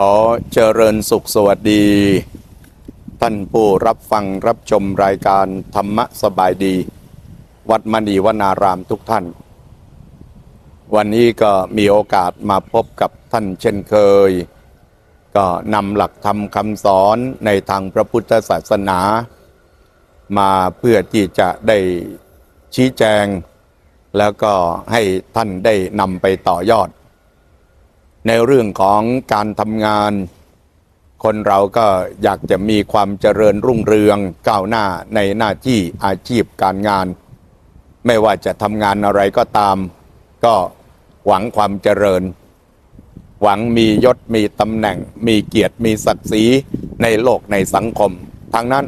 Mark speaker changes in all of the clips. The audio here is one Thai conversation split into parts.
Speaker 1: ขอเจริญสุขสวัสดี ท่านผู้รับฟังรับชมรายการธรรมะสบายดี วัดมณีวนารามทุกท่าน วันนี้ก็มีโอกาสมาพบกับท่านเช่นเคย ก็นำหลักธรรมคำสอนในทางพระพุทธศาสนา มาเพื่อที่จะได้ชี้แจง แล้วก็ให้ท่านได้นำไปต่อยอด ในเรื่องของการทำงาน คนเราก็อยากจะมีความเจริญรุ่งเรืองก้าวหน้าในหน้าที่อาชีพการงาน ไม่ว่าจะทำงานอะไรก็ตาม ก็หวังความเจริญ หวังมียศมีตำแหน่ง มีเกียรติมีศักดิ์ศรีในโลกในสังคมทั้งนั้น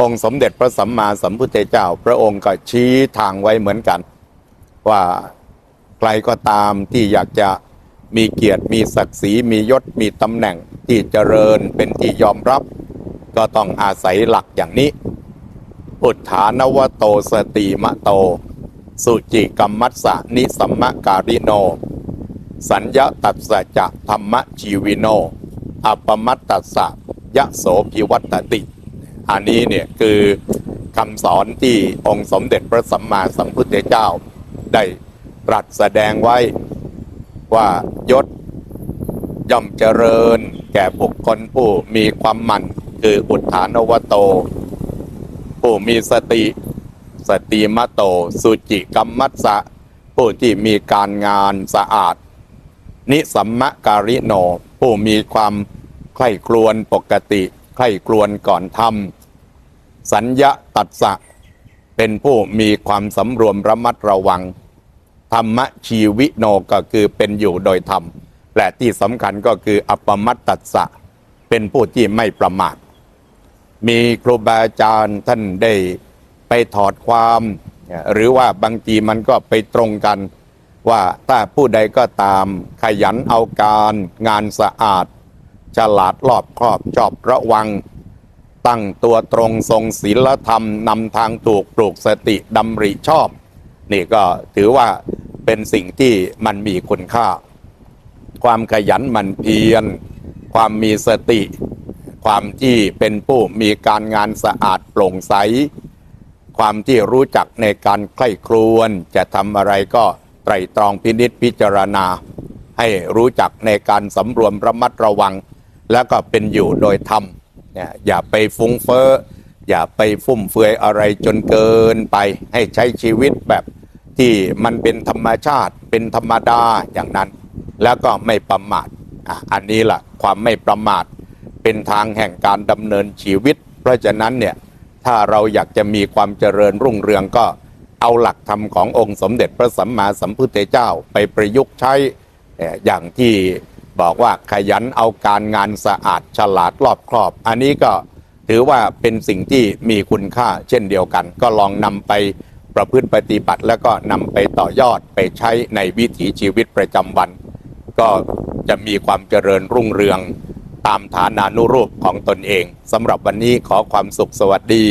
Speaker 1: องค์สมเด็จพระสัมมาสัมพุทธเจ้า พระองค์ก็ชี้ทางไว้เหมือนกัน ว่าใครก็ตามที่อยากจะ มีเกียรติมีศักดิ์ศรีมียศมีตำแหน่งที่เจริญเป็นที่ยอมรับ ก็ต้องอาศัยหลักอย่างนี้ อุทธานวโตสติมะโต สุจิกรรมัสสะนิสัมมะการิโน สัญญาตัสสะจะธรรมชีวิโน อัปปมัตตัสสะยะโสภิวัตติ อันนี้เนี่ยคือคำสอนที่องค์สมเด็จพระสัมมาสัมพุทธเจ้าได้ตรัสแสดงไว้ ว่ายศย่อมเจริญแก่บุคคลผู้มีความหมั่นคืออุทานวโต ผู้มีสติ สติมโต สุจิกรรมัสสะ ผู้ที่มีการงานสะอาด นิสัมมะการิโน ผู้มีความใคร่ครวญปกติ ใคร่ครวญก่อนทำสัญญาตัดสะ เป็นผู้มีความสำรวมระมัดระวัง ธรรมชีวิโนก็คือเป็นอยู่โดยธรรม และที่สำคัญก็คืออัปมัตตัสสะ เป็นผู้ที่ไม่ประมาท มีครูบาอาจารย์ท่านได้ไปถอดความ หรือว่าบางทีมันก็ไปตรงกัน ว่าถ้าผู้ใดก็ตามขยันเอาการงานสะอาด ฉลาดรอบครอบชอบระวัง ตั้งตัวตรงทรงศีลธรรมนำทางถูกปลูกสติดำริชอบนี่ก็ถือว่า เป็นสิ่งที่มันมีคุณค่า ความขยันหมันเพียร ความมีสติ ความที่เป็นผู้มีการงานสะอาดโปร่งใส ความที่รู้จักในการใคร่ครวญจะทำอะไรก็ไตรตรองพินิษพิจารณา ให้รู้จักในการสำรวมระมัดระวัง แล้วก็เป็นอยู่โดยธรรมเนี่ยอย่าไปฟุ้งเฟ้ออย่าไปฟุ่มเฟือยอะไรจนเกินไปให้ใช้ชีวิตแบบ ที่มันเป็นธรรมชาติเป็นธรรมดาอย่างนั้น แล้วก็ไม่ประมาทอันนี้แหละความไม่ประมาทเป็นทางแห่งการดำเนินชีวิต เพราะฉะนั้นเนี่ยถ้าเราอยากจะมีความเจริญรุ่งเรืองก็เอาหลักธรรมขององค์สมเด็จพระสัมมาสัมพุทธเจ้าไปประยุกต์ใช้อย่างที่บอกว่าขยันเอาการงานสะอาดฉลาดรอบครอบ อันนี้ก็ถือว่าเป็นสิ่งที่มีคุณค่าเช่นเดียวกัน ก็ลองนำไป ประพฤติปฏิบัติ แล้วก็นำไปต่อยอดไปใช้ในวิถีชีวิตประจำวัน ก็จะมีความเจริญรุ่งเรืองตามฐานานุรูปของตนเองสำหรับวันนี้ขอความสุขสวัสดี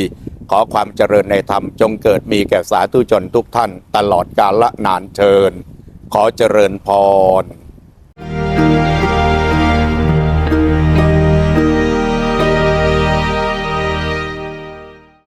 Speaker 1: ขอความเจริญในธรรมจงเกิดมีแก่สาธุชนทุกท่าน ตลอดกาลนานเชิญ ขอเจริญพร